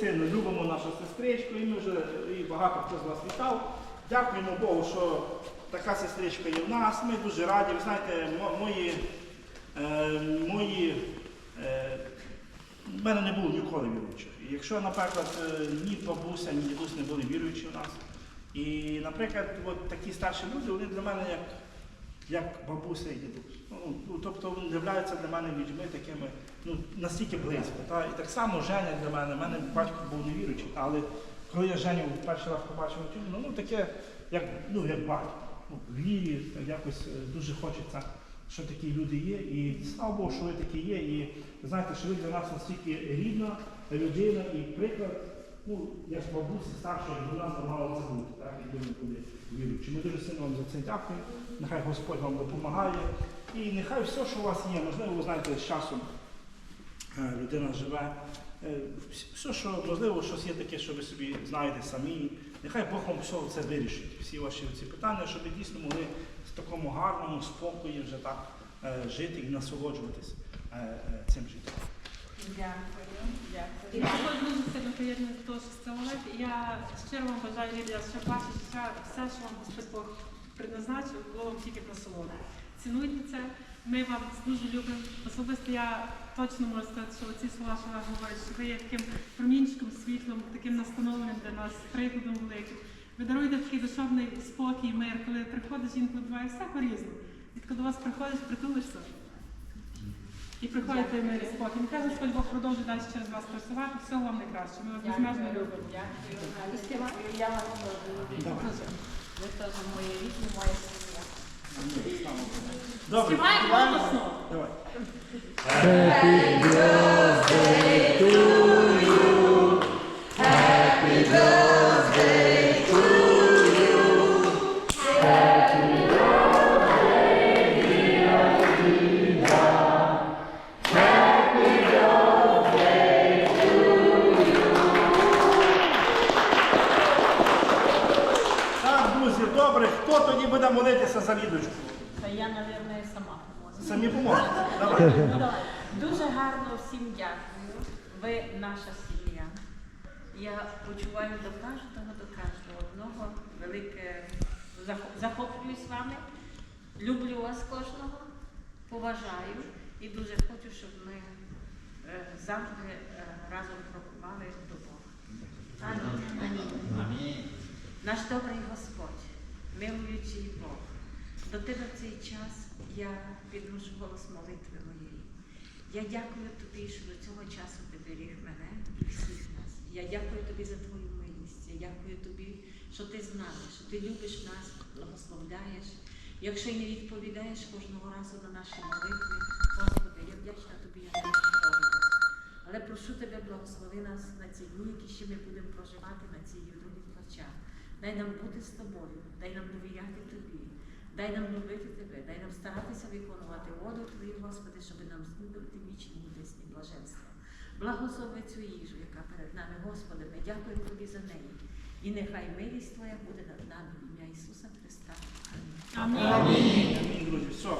сильно любимо нашу сестричку, і ми вже і багато хто з вас вітав. Дякуємо Богу, що така сестричка є в нас. Ми дуже раді. Ви знаєте, мої, е, мої е, в мене не було ніколи віруючих. Якщо, наприклад, е, ні бабуся, ні дідусь не були віруючі у нас. І, наприклад, от такі старші люди, вони для мене як, як бабуся і дідусь. Ну, ну, тобто вони являються для мене людьми такими ну, настільки близько. Та? І так само Женя для мене. У мене батько був невіруючий, але коли я Женю перший раз побачив, ну, ну таке, як, ну, як батько. Ну, в вірі якось е, дуже хочеться, що такі люди є. І слава Богу, що ви такі є. І знаєте, що ви для нас настільки рідна людина і приклад, ну, як бабусі старшої, до нас мало це бути, так, і ми були віруючі. Ми дуже сильно вам за це дякуємо. Нехай Господь вам допомагає. І нехай все, що у вас є, можливо, ви знаєте, з часом е, людина живе. Е, Все, що можливо, щось є таке, що ви собі знаєте самі. Нехай Бог вам все це вирішить, всі ваші ці питання, щоб ви дійсно могли в такому гарному спокої вже так е, жити і насолоджуватись цим життям. Дякую, дякую. Приєднує до що говорить. Я щиро вам бажаю Лілія, щоб ваше життя, все, що вам Господь Бог предназначив, було вам тільки насолода. Цінуйте це. Ми вас дуже любимо. Особисто я точно можу сказати, що ці слова, що ви говорите, що ви є таким промінчиком, світлом, таким настановленням для нас, прикладом великим. Ви даруєте такий душовний спокій, мир, коли приходиш, інколи буває все по-різному. І коли до вас приходиш, притулишся. І мир і спокій. Нехай Господь Бог продовжує далі через вас працювати. Всього вам найкраще. Ми вас безмежно любимо. дякую. Дякую. Я вас дуже люблю. Ви теж мої рідні, моя сім'я. Добре, Співаємо голосно. давай. Так, хто тоді буде молитися за Лідочку? Та я, мабуть, сама поможу. Самі поможете. Давай. Дуже гарно всім дякую. Ви наша сім'я. Я почуваю до кожного, до кожного одного велике захоп- захоплююсь вами. Люблю вас кожного, поважаю і дуже хочу, щоб ми е, завжди е, разом крокували до Бога. Амінь. Амінь. Наш добрий Господь, милуючий Бог, до тебе в цей час я підношу голос молитви моєї. Я дякую тобі, що до цього часу ти беріг мене і всіх нас. Я дякую тобі за твою милість. Я дякую тобі, що ти з нами, що ти любиш нас, благословляєш. Якщо не відповідаєш кожного разу на наші молитви, Господи, я вдячна тобі, я не але прошу тебе, благослови нас на ці дні, які ще ми будемо проживати на цій других плачах. Дай нам бути з тобою, дай нам довіряти тобі, дай нам любити тебе, дай нам старатися виконувати воду Твою, Господи, щоб нам здобути вічні небесні блаженства. Благослови цю їжу, яка перед нами, Господи, ми дякуємо Тобі за неї. І нехай милість Твоя буде над нами в ім'я Ісуса Христа. Амінь. Амінь. Амінь, друзі. Все.